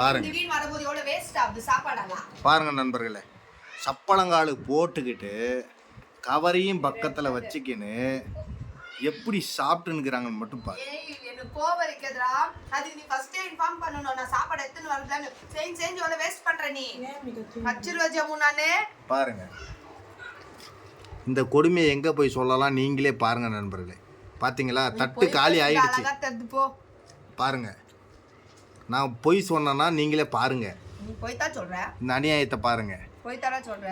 பாருங்க. பாருங்க நண்பர்களே சப்பளங்காலு போட்டுக்கிட்டு கவரையும் பக்கத்தில் வச்சுக்கின்னு எப்படி சாப்பிட்டுன்னுக்குறாங்கன்னு மட்டும் பாரு. எனக்கு கோவம் இருக்குதுடா அதுக்கு நீ ஃபர்ஸ்டே இன்ஃபார்ம் பண்ணணும். நான் சாப்பாடு எடுத்துன்னு வரதான்னு செஞ்சு செஞ்சு எவ்வளவு வேஸ்ட் பண்ற நீ? வச்சிருவ ஜம்மு நானு பாருங்க. இந்த கொடுமையை எங்கே போய் சொல்லலாம் நீங்களே பாருங்க நண்பர்களே. பார்த்தீங்களா தட்டு காலி ஆயிடுச்சு. அழகா தெரிது போ பாருங்க. நான் பொய் சொன்னேன்னா நீங்களே பாருங்க. நீ போய் தான் சொல்ற? இந்த அநியாயத்தை பாருங்க. போய் தர சொல்ற?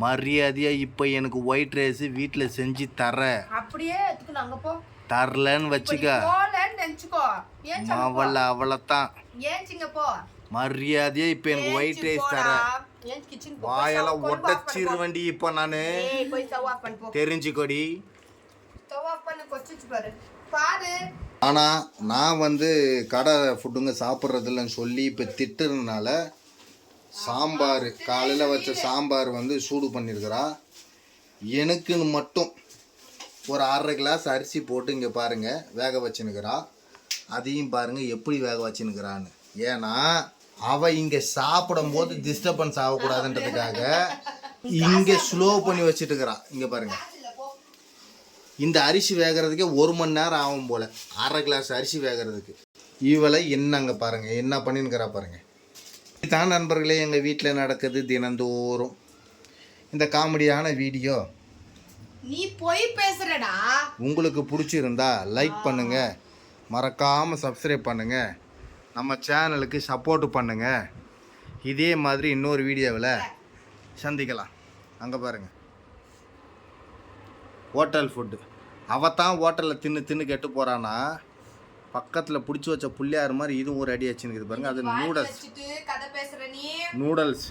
மரியாதையா இப்போ எனக்கு ஒயிட் ரைஸ் வீட்டில் செஞ்சு தர. அப்படியே எடுத்துக்கணும் அங்க போ. தரலன்னு வச்சுக்க. நினைச்சுக்கோ. ஏன். அவளை அவளைத்தான். ஏன்ச்சிங்க போ? மரியாதையா இப்போ எனக்கு ஒயிட் ரைஸ். தர. ஏன் கிச்சன் வாயெல்லாம் ஒட்டச்சிருவண்டி இப்போ நான். போய் ஸ்டவ் ஆஃப் பண்ணு போ. தெரிஞ்சுக்கொடி. ஸ்டவ் ஆஃப் பண்ணு கொச்சிச்சு பாரு. பாரு. ஆனால் நான் வந்து கடை ஃபுட்டுங்க சாப்பிட்றதில்லன்னு சொல்லி இப்போ திட்டுறதுனால சாம்பார் காலையில் வச்ச சாம்பார் வந்து சூடு பண்ணியிருக்கிறா எனக்குன்னு மட்டும் ஒரு அரை கிளாஸ் அரிசி போட்டு இங்கே பாருங்கள் வேக வச்சுன்னுக்கிறா அதையும் பாருங்கள் எப்படி வேக வச்சுன்னுக்கிறான்னு ஏன்னா அவள் இங்கே சாப்பிடும்போது டிஸ்டர்பன்ஸ் ஆகக்கூடாதுன்றதுக்காக இங்கே ஸ்லோ பண்ணி வச்சுட்டு இங்கே பாருங்கள் இந்த அரிசி வேகிறதுக்கே ஒரு மணி நேரம் ஆகும் போல். அரை கிளாஸ் அரிசி வேகிறதுக்கு. இவளை என்னங்க பாருங்க என்ன பண்ணின்னுக்கிறா பாருங்க. இதுதான் நண்பர்களே எங்கள் வீட்டில் நடக்குது தினந்தோறும். இந்த காமெடியான வீடியோ. நீ போய் பேசுறடா. உங்களுக்கு பிடிச்சிருந்தா லைக் பண்ணுங்க. மறக்காமல் சப்ஸ்கிரைப் பண்ணுங்க. நம்ம சேனலுக்கு சப்போர்ட் பண்ணுங்க. இதே மாதிரி இன்னொரு வீடியோவில் சந்திக்கலாம். அங்கே பாருங்க. Hotel food. அவத்தான் ஹோட்டலில் தின்னு தின்னு கெட்டு போகிறான்னா பக்கத்தில் பிடிச்சி வச்ச புள்ளியார் மாதிரி இதுவும் ஒரு அடி வச்சுன்னு பாருங்க. அது நூடல்ஸ் நூடல்ஸ்